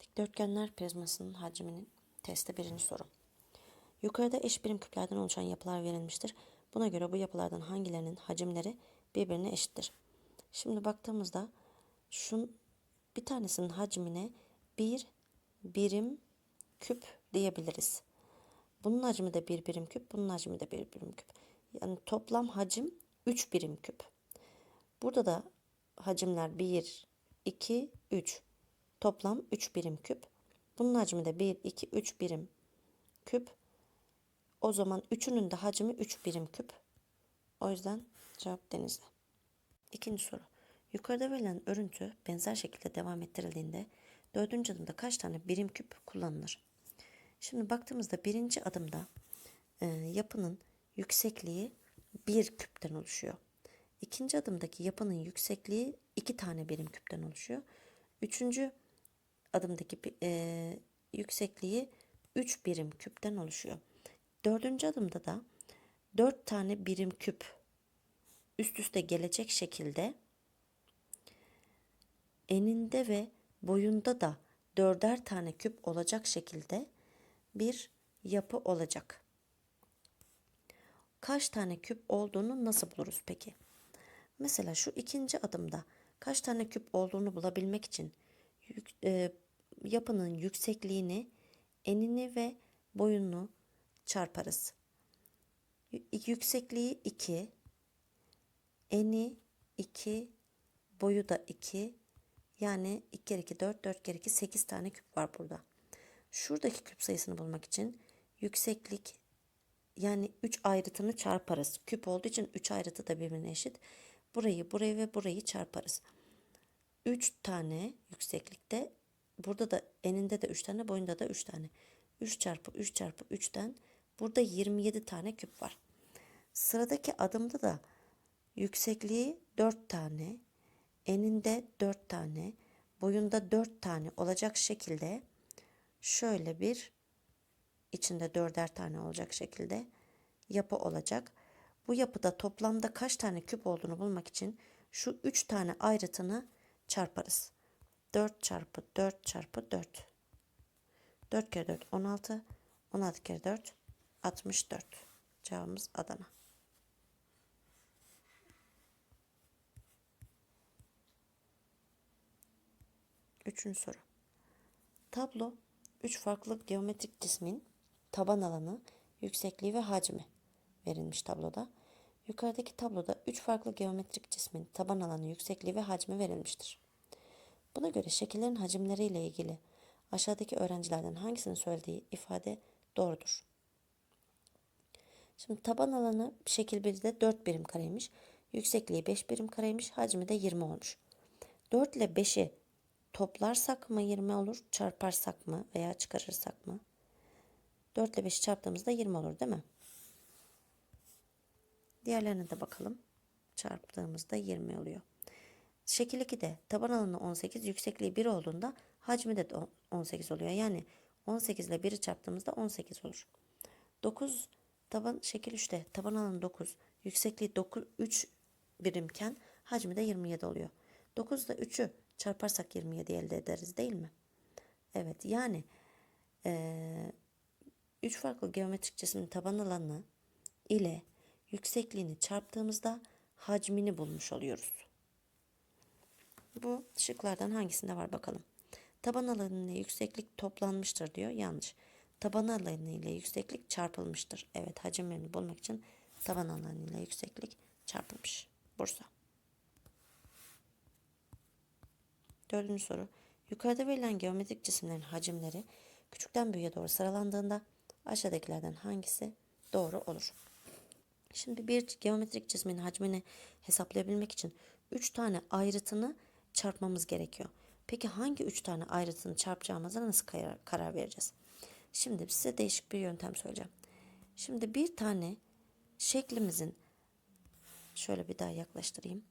Dikdörtgenler prizmasının hacminin testi birinci soru. Yukarıda eş birim küplerden oluşan yapılar verilmiştir. Buna göre bu yapılardan hangilerinin hacimleri birbirine eşittir? Şimdi baktığımızda şun bir tanesinin hacmine bir birim küp diyebiliriz. Bunun hacmi de bir birim küp, bunun hacmi de bir birim küp. Yani toplam hacim 3 birim küp. Burada da hacimler 1, 2, 3. Toplam 3 birim küp. Bunun hacmi de 1, 2, 3 birim küp. O zaman üçünün de hacmi 3 birim küp. O yüzden cevap denizli. İkinci soru. Yukarıda verilen örüntü benzer şekilde devam ettirildiğinde dördüncü adımda kaç tane birim küp kullanılır? Şimdi baktığımızda birinci adımda e, yapının yüksekliği bir küpten oluşuyor. İkinci adımdaki yapının yüksekliği iki tane birim küpten oluşuyor. Üçüncü adımdaki e, yüksekliği üç birim küpten oluşuyor. Dördüncü adımda da dört tane birim küp üst üste gelecek şekilde eninde ve boyunda da dörder tane küp olacak şekilde bir yapı olacak. Kaç tane küp olduğunu nasıl buluruz peki? Mesela şu ikinci adımda kaç tane küp olduğunu bulabilmek için e, yapının yüksekliğini, enini ve boyunu çarparız. Yüksekliği 2, eni 2, boyu da 2. Yani 2 kere 2 4, 4 kere 2 8 tane küp var burada. Şuradaki küp sayısını bulmak için yükseklik yani 3 ayrıtını çarparız. Küp olduğu için 3 ayrıtı da birbirine eşit. Burayı, burayı ve burayı çarparız. 3 tane yükseklikte burada da eninde de 3 tane boyunda da 3 tane. 3 çarpı 3 çarpı 3'ten burada 27 tane küp var. Sıradaki adımda da yüksekliği 4 tane, eninde 4 tane, boyunda 4 tane olacak şekilde şöyle bir içinde dörder tane olacak şekilde yapı olacak. Bu yapıda toplamda kaç tane küp olduğunu bulmak için şu 3 tane ayrıtını çarparız. 4 çarpı 4 çarpı 4. 4 kere 4 16. 16 kere 4 64. Cevabımız Adana. Üçüncü soru. Tablo 3 farklı geometrik cismin taban alanı, yüksekliği ve hacmi verilmiş tabloda. Yukarıdaki tabloda 3 farklı geometrik cismin taban alanı, yüksekliği ve hacmi verilmiştir. Buna göre şekillerin hacimleriyle ilgili aşağıdaki öğrencilerden hangisinin söylediği ifade doğrudur? Şimdi taban alanı şekil 1'de 4 birim kareymiş. Yüksekliği 5 birim kareymiş. Hacmi de 20 olmuş. 4 ile 5'i toplarsak mı 20 olur? Çarparsak mı veya çıkarırsak mı? 4 ile 5'i çarptığımızda 20 olur değil mi? Diğerlerine de bakalım. Çarptığımızda 20 oluyor. Şekil 2'de taban alanı 18, yüksekliği 1 olduğunda hacmi de 18 oluyor. Yani 18 ile 1'i çarptığımızda 18 olur. 9 taban şekil 3'te taban alanı 9, yüksekliği 9 3 birimken hacmi de 27 oluyor. 9 ile 3'ü çarparsak 27 elde ederiz değil mi? Evet yani 3 farklı geometrik cismin taban alanı ile yüksekliğini çarptığımızda hacmini bulmuş oluyoruz. Bu şıklardan hangisinde var bakalım. Taban alanı ile yükseklik toplanmıştır diyor. Yanlış. Taban alanı ile yükseklik çarpılmıştır. Evet hacimlerini bulmak için taban alanı ile yükseklik çarpılmış. Bursa. Dördüncü soru. Yukarıda verilen geometrik cisimlerin hacimleri küçükten büyüğe doğru sıralandığında aşağıdakilerden hangisi doğru olur? Şimdi bir geometrik cismin hacmini hesaplayabilmek için 3 tane ayrıtını çarpmamız gerekiyor. Peki hangi 3 tane ayrıtını çarpacağımıza nasıl karar vereceğiz? Şimdi size değişik bir yöntem söyleyeceğim. Şimdi bir tane şeklimizin şöyle bir daha yaklaştırayım.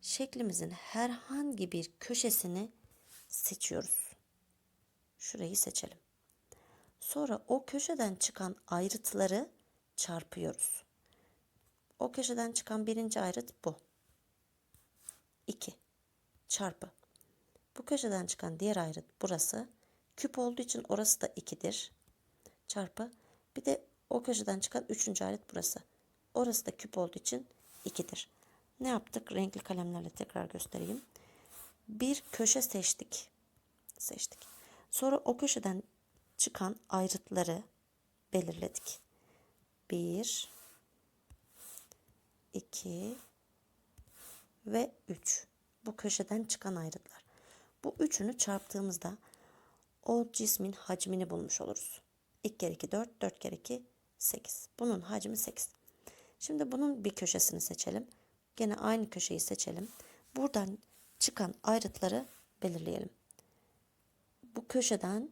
Şeklimizin herhangi bir köşesini seçiyoruz. Şurayı seçelim. Sonra o köşeden çıkan ayrıtları çarpıyoruz. O köşeden çıkan birinci ayrıt bu. 2 çarpı. Bu köşeden çıkan diğer ayrıt burası Küp olduğu için orası da 2'dir. Çarpı. Bir de o köşeden çıkan üçüncü alet burası. Orası da küp olduğu için 2'dir. Ne yaptık? Renkli kalemlerle tekrar göstereyim. Bir köşe seçtik. Seçtik. Sonra o köşeden çıkan ayrıtları belirledik. 1 2 ve 3. Bu köşeden çıkan ayrıtlar. Bu üçünü çarptığımızda o cismin hacmini bulmuş oluruz. 2 kere 2 4, 4 kere 2 8. Bunun hacmi 8. Şimdi bunun bir köşesini seçelim. Gene aynı köşeyi seçelim. Buradan çıkan ayrıtları belirleyelim. Bu köşeden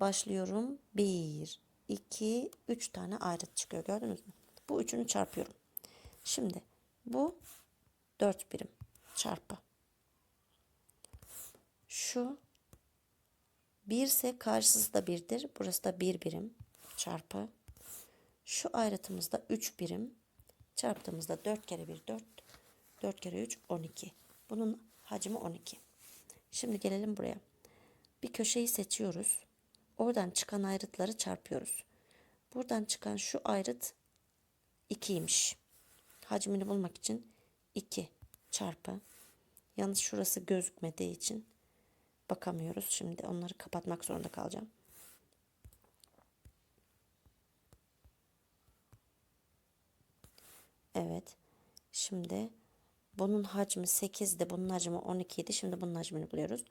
başlıyorum. 1, 2, 3 tane ayrıt çıkıyor. Gördünüz mü? Bu üçünü çarpıyorum. Şimdi bu 4 birim çarpı. Şu 1 ise karşısı da 1'dir. Burası da 1 birim çarpı. Şu ayrıtımızda 3 birim. Çarptığımızda 4 kere 1 4. 4 kere 3 12. Bunun hacmi 12. Şimdi gelelim buraya. Bir köşeyi seçiyoruz. Oradan çıkan ayrıtları çarpıyoruz. Buradan çıkan şu ayrıt 2'ymiş. Hacmini bulmak için 2 çarpı. Yalnız şurası gözükmediği için bakamıyoruz. Şimdi onları kapatmak zorunda kalacağım. Evet. Şimdi bunun hacmi 8'di. Bunun hacmi 12 idi. Şimdi bunun hacmini buluyoruz.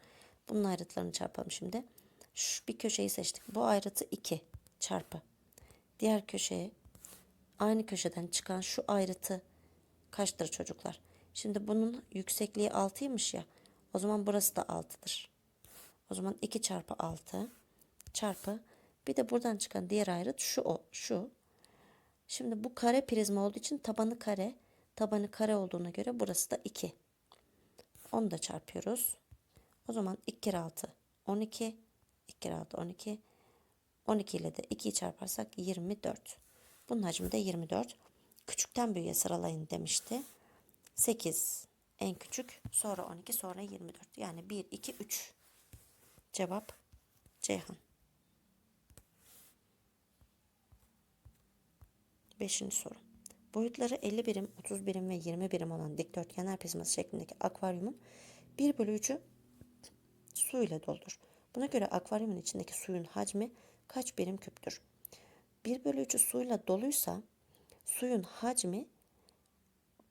Bunun ayrıtlarını çarpalım şimdi. Şu bir köşeyi seçtik. Bu ayrıtı 2 çarpı. Diğer köşeye aynı köşeden çıkan şu ayrıtı kaçtır çocuklar? Şimdi bunun yüksekliği 6'ymış ya. O zaman burası da 6'dır. O zaman 2 çarpı 6 çarpı bir de buradan çıkan diğer ayrıt şu o şu. Şimdi bu kare prizma olduğu için tabanı kare. Tabanı kare olduğuna göre burası da 2. Onu da çarpıyoruz. O zaman 2 kere 6 12. 2 kere 6 12. 12 ile de 2'yi çarparsak 24. Bunun hacmi de 24. Küçükten büyüğe sıralayın demişti. 8 en küçük. Sonra 12 sonra 24. Yani 1 2 3. Cevap Ceyhan. Beşinci soru. Boyutları 50 birim, 30 birim ve 20 birim olan dikdörtgenler prizması şeklindeki akvaryumun 1 bölü 3'ü su ile doldur. Buna göre akvaryumun içindeki suyun hacmi kaç birim küptür? 1 bölü 3'ü suyla doluysa suyun hacmi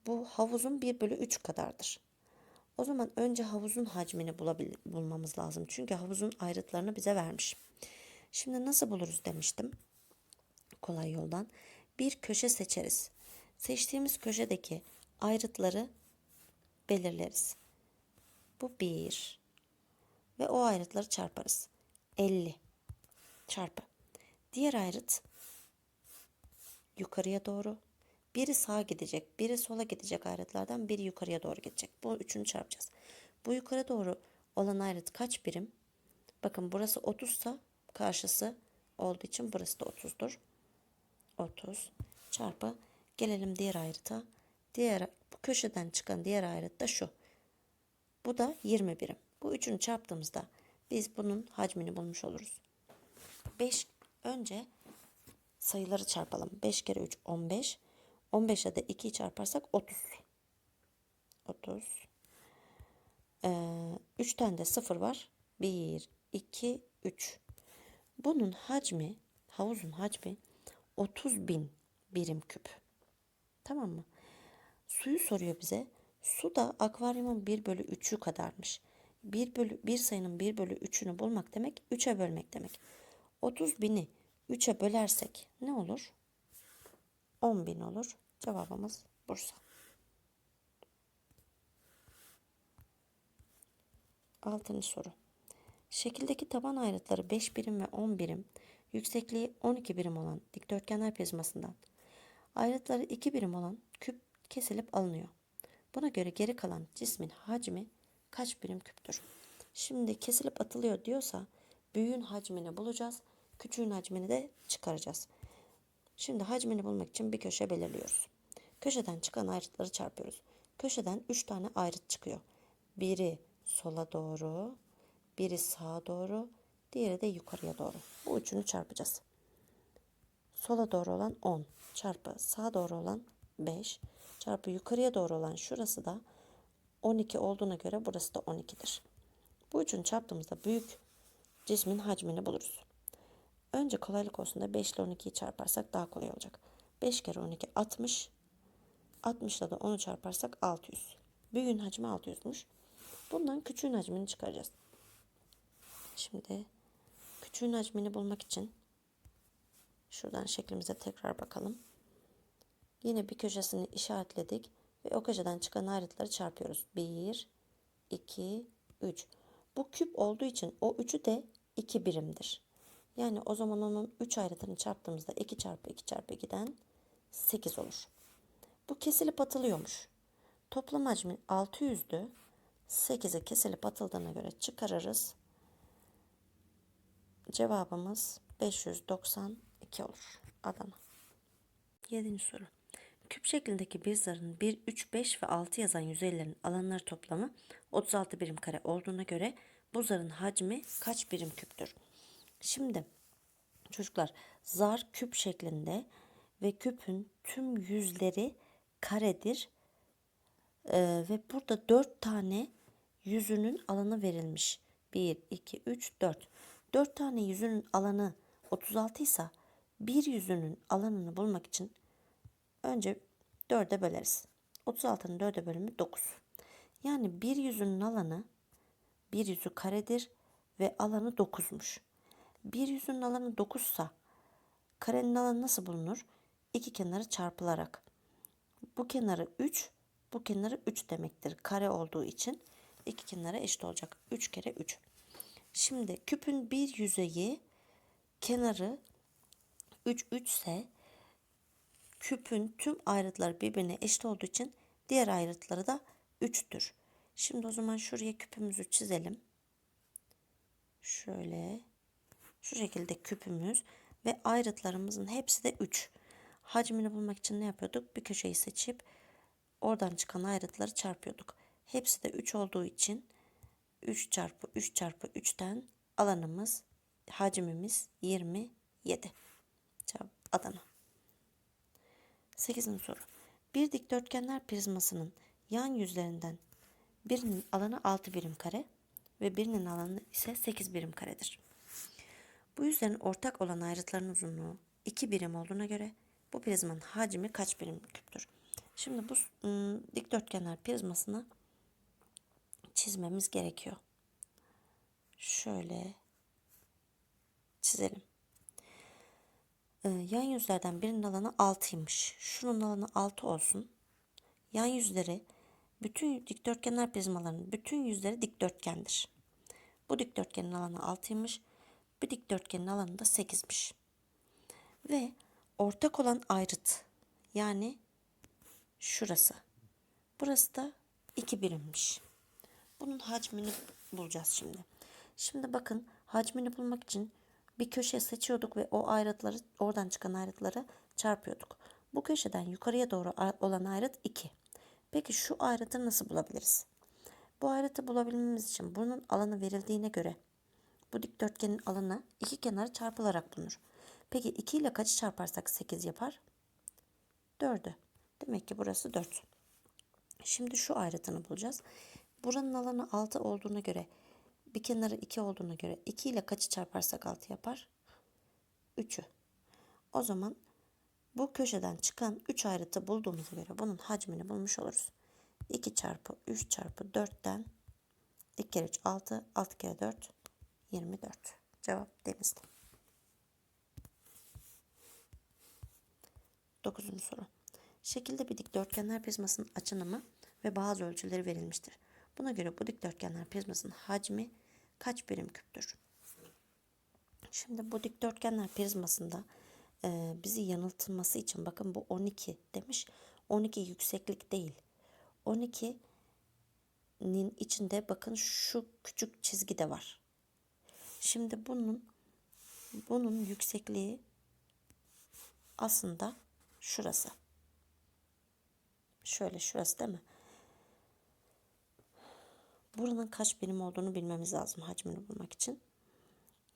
bu havuzun 1 bölü 3 kadardır. O zaman önce havuzun hacmini bulabil bulmamız lazım. Çünkü havuzun ayrıtlarını bize vermiş. Şimdi nasıl buluruz demiştim. Kolay yoldan. Bir köşe seçeriz. Seçtiğimiz köşedeki ayrıtları belirleriz. Bu 1. Ve o ayrıtları çarparız. 50 çarpı. Diğer ayrıt yukarıya doğru. Biri sağa gidecek, biri sola gidecek ayrıtlardan biri yukarıya doğru gidecek. Bu üçünü çarpacağız. Bu yukarı doğru olan ayrıt kaç birim? Bakın burası 30 sa karşısı olduğu için burası da 30'dur. 30 çarpı gelelim diğer ayrıta. Diğer bu köşeden çıkan diğer ayrıt da şu. Bu da 20 birim. Bu üçünü çarptığımızda biz bunun hacmini bulmuş oluruz. 5 önce sayıları çarpalım. 5 kere 3 15. 15'e de 2'yi çarparsak 30. 30. Ee, 3 tane de 0 var. 1, 2, 3. Bunun hacmi, havuzun hacmi 30 bin birim küp. Tamam mı? Suyu soruyor bize. Su da akvaryumun 1 bölü 3'ü kadarmış. 1 bölü bir sayının 1 bölü 3'ünü bulmak demek 3'e bölmek demek. 30 bini 3'e bölersek ne olur? 10 bin olur. Cevabımız Bursa. Altıncı soru. Şekildeki taban ayrıtları 5 birim ve 10 birim, yüksekliği 12 birim olan dikdörtgenler prizmasından ayrıtları 2 birim olan küp kesilip alınıyor. Buna göre geri kalan cismin hacmi kaç birim küptür? Şimdi kesilip atılıyor diyorsa büyüğün hacmini bulacağız. Küçüğün hacmini de çıkaracağız. Şimdi hacmini bulmak için bir köşe belirliyoruz. Köşeden çıkan ayrıtları çarpıyoruz. Köşeden 3 tane ayrıt çıkıyor. Biri sola doğru, biri sağa doğru, Diğeri de yukarıya doğru. Bu üçünü çarpacağız. Sola doğru olan 10 çarpı sağa doğru olan 5 çarpı yukarıya doğru olan şurası da 12 olduğuna göre burası da 12'dir. Bu üçünü çarptığımızda büyük cismin hacmini buluruz. Önce kolaylık olsun da 5 ile 12'yi çarparsak daha kolay olacak. 5 kere 12 60. 60 ile de 10'u çarparsak 600. Büyüğün hacmi 600'müş. Bundan küçüğün hacmini çıkaracağız. Şimdi küçüğün hacmini bulmak için şuradan şeklimize tekrar bakalım. Yine bir köşesini işaretledik ve o köşeden çıkan ayrıtları çarpıyoruz. 1, 2, 3. Bu küp olduğu için o 3'ü de 2 birimdir. Yani o zaman onun 3 ayrıtını çarptığımızda 2 çarpı 2 çarpı 2'den 8 olur. Bu kesilip atılıyormuş. Toplam hacmi 600'dü. 8'e kesilip atıldığına göre çıkarırız. Cevabımız 592 olur. Adana. 7. soru. Küp şeklindeki bir zarın 1, 3, 5 ve 6 yazan yüzeylerin alanları toplamı 36 birim kare olduğuna göre bu zarın hacmi kaç birim küptür? Şimdi çocuklar zar küp şeklinde ve küpün tüm yüzleri karedir. Ee, ve burada 4 tane yüzünün alanı verilmiş. 1, 2, 3, 4. 4 tane yüzünün alanı 36 ise bir yüzünün alanını bulmak için önce 4'e böleriz. 36'nın 4'e bölümü 9. Yani bir yüzünün alanı bir yüzü karedir ve alanı 9'muş. Bir yüzünün alanı 9 ise karenin alanı nasıl bulunur? İki kenarı çarpılarak. Bu kenarı 3, bu kenarı 3 demektir. Kare olduğu için iki kenara eşit olacak. 3 kere 3. Şimdi küpün bir yüzeyi kenarı 3 3 ise küpün tüm ayrıtları birbirine eşit olduğu için diğer ayrıtları da 3'tür. Şimdi o zaman şuraya küpümüzü çizelim. Şöyle şu şekilde küpümüz ve ayrıtlarımızın hepsi de 3. Hacmini bulmak için ne yapıyorduk? Bir köşeyi seçip oradan çıkan ayrıtları çarpıyorduk. Hepsi de 3 olduğu için 3 çarpı 3 çarpı 3'ten alanımız, hacmimiz 27. Cevap Adana. 8. soru. Bir dikdörtgenler prizmasının yan yüzlerinden birinin alanı 6 birim kare ve birinin alanı ise 8 birim karedir. Bu yüzlerin ortak olan ayrıtların uzunluğu 2 birim olduğuna göre bu prizmanın hacmi kaç birim küptür? Şimdi bu ım, dikdörtgenler prizmasını çizmemiz gerekiyor. Şöyle çizelim. Ee, yan yüzlerden birinin alanı 6'ymış. Şunun alanı 6 olsun. Yan yüzleri bütün dikdörtgenler prizmalarının bütün yüzleri dikdörtgendir. Bu dikdörtgenin alanı 6'ymış. Bir dikdörtgenin alanı da 8'miş. Ve ortak olan ayrıt yani şurası. Burası da 2 birimmiş. Bunun hacmini bulacağız şimdi. Şimdi bakın hacmini bulmak için bir köşe seçiyorduk ve o ayrıtları oradan çıkan ayrıtları çarpıyorduk. Bu köşeden yukarıya doğru olan ayrıt 2. Peki şu ayrıtı nasıl bulabiliriz? Bu ayrıtı bulabilmemiz için bunun alanı verildiğine göre bu dikdörtgenin alanı iki kenarı çarpılarak bulunur. Peki 2 ile kaçı çarparsak 8 yapar? 4'ü. Demek ki burası 4. Şimdi şu ayrıtını bulacağız. Buranın alanı 6 olduğuna göre bir kenarı 2 olduğuna göre 2 ile kaçı çarparsak 6 yapar? 3'ü. O zaman bu köşeden çıkan 3 ayrıtı bulduğumuza göre bunun hacmini bulmuş oluruz. 2 çarpı 3 çarpı 4'ten 2 kere 3 6, 6 kere 4 24. Cevap denizli. 9. soru. Şekilde bir dikdörtgenler prizmasının açınımı ve bazı ölçüleri verilmiştir. Buna göre bu dikdörtgenler prizmasının hacmi kaç birim küptür? Şimdi bu dikdörtgenler prizmasında e, bizi yanıltılması için bakın bu 12 demiş. 12 yükseklik değil. 12'nin içinde bakın şu küçük çizgi de var. Şimdi bunun bunun yüksekliği aslında şurası. Şöyle şurası değil mi? Buranın kaç birim olduğunu bilmemiz lazım hacmini bulmak için.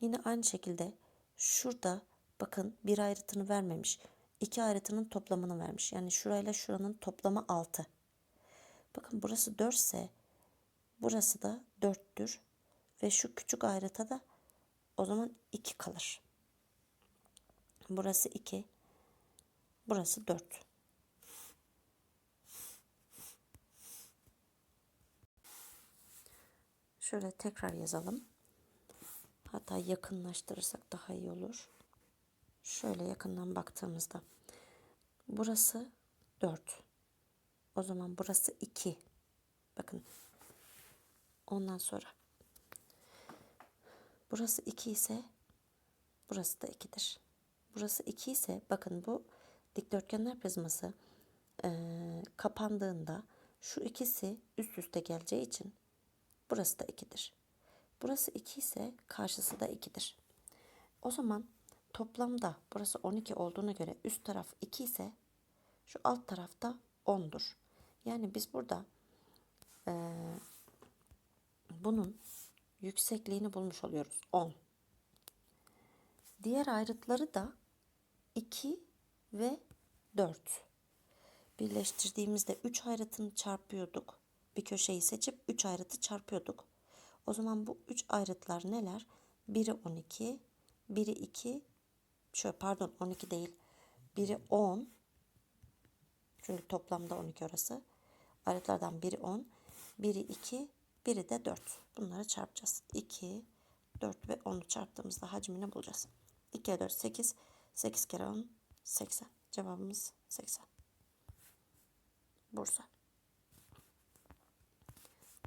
Yine aynı şekilde şurada bakın bir ayrıtını vermemiş. İki ayrıtının toplamını vermiş. Yani şurayla şuranın toplamı 6. Bakın burası 4 ise burası da 4'tür. Ve şu küçük ayrıta da o zaman 2 kalır. Burası 2. Burası 4. Şöyle tekrar yazalım. Hatta yakınlaştırırsak daha iyi olur. Şöyle yakından baktığımızda burası 4. O zaman burası 2. Bakın. Ondan sonra burası 2 ise burası da 2'dir. Burası 2 ise bakın bu dikdörtgenler prizması eee, kapandığında şu ikisi üst üste geleceği için burası da 2'dir. Burası 2 ise karşısı da 2'dir. O zaman toplamda burası 12 olduğuna göre üst taraf 2 ise şu alt tarafta 10'dur. Yani biz burada eee, bunun yüksekliğini bulmuş oluyoruz. 10. Diğer ayrıtları da 2 ve 4. Birleştirdiğimizde 3 ayrıtını çarpıyorduk. Bir köşeyi seçip 3 ayrıtı çarpıyorduk. O zaman bu 3 ayrıtlar neler? Biri 12, biri 2, şöyle pardon 12 değil. Biri 10. Çünkü toplamda 12 orası. Ayrıtlardan biri 10, biri 2, biri de 4. Bunları çarpacağız. 2, 4 ve 10'u çarptığımızda hacmini bulacağız. 2 kere 4 8, 8 kere 10 80. Cevabımız 80. Bursa.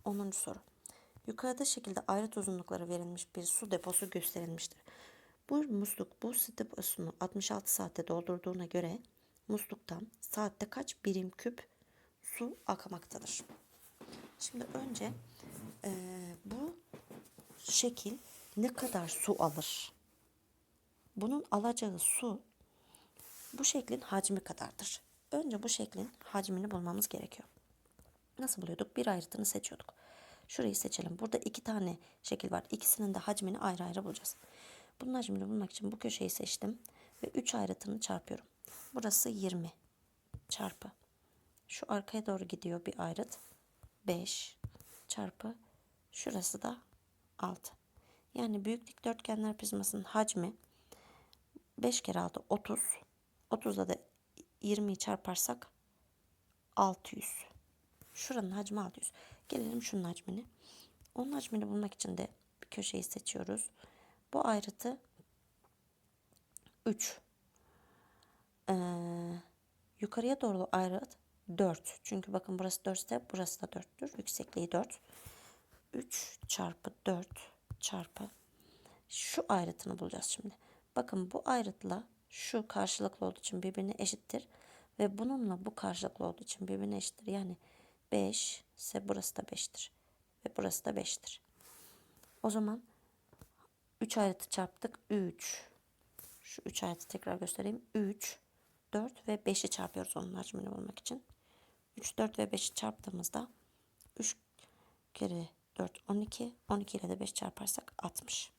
10. soru. Yukarıda şekilde ayrıt uzunlukları verilmiş bir su deposu gösterilmiştir. Bu musluk bu su deposunu 66 saatte doldurduğuna göre musluktan saatte kaç birim küp su akmaktadır? Şimdi önce eee, bu şekil ne kadar su alır? Bunun alacağı su bu şeklin hacmi kadardır. Önce bu şeklin hacmini bulmamız gerekiyor. Nasıl buluyorduk? Bir ayrıtını seçiyorduk. Şurayı seçelim. Burada iki tane şekil var. İkisinin de hacmini ayrı ayrı bulacağız. Bunun hacmini bulmak için bu köşeyi seçtim. Ve 3 ayrıtını çarpıyorum. Burası 20 çarpı. Şu arkaya doğru gidiyor bir ayrıt. 5 çarpı. Şurası da 6. Yani büyük dikdörtgenler prizmasının hacmi 5 kere 6 30. 30'da da 20'yi çarparsak 600. Şuranın hacmi 600. Gelelim şunun hacmini. Onun hacmini bulmak için de bir köşeyi seçiyoruz. Bu ayrıtı 3. Ee, yukarıya doğru ayrıt 4. Çünkü bakın burası 4 ise burası da 4'tür. Yüksekliği 4. 3 çarpı 4 çarpı şu ayrıtını bulacağız şimdi. Bakın bu ayrıtla şu karşılıklı olduğu için birbirine eşittir. Ve bununla bu karşılıklı olduğu için birbirine eşittir. Yani 5 ise burası da 5'tir. Ve burası da 5'tir. O zaman 3 ayrıtı çarptık. 3. Şu 3 ayrıtı tekrar göstereyim. 3, 4 ve 5'i çarpıyoruz onun hacmini bulmak için. 3, 4 ve 5'i çarptığımızda 3 kere 4, 12. 12 ile de 5 çarparsak 60.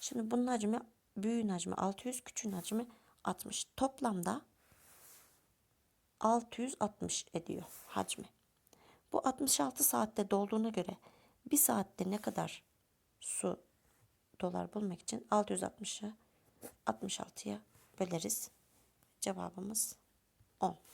Şimdi bunun hacmi büyüğün hacmi 600, küçüğün hacmi 60. Toplamda 660 ediyor hacmi. Bu 66 saatte dolduğuna göre bir saatte ne kadar su dolar bulmak için 660'ı 66'ya böleriz. Cevabımız 10. Ceyhan.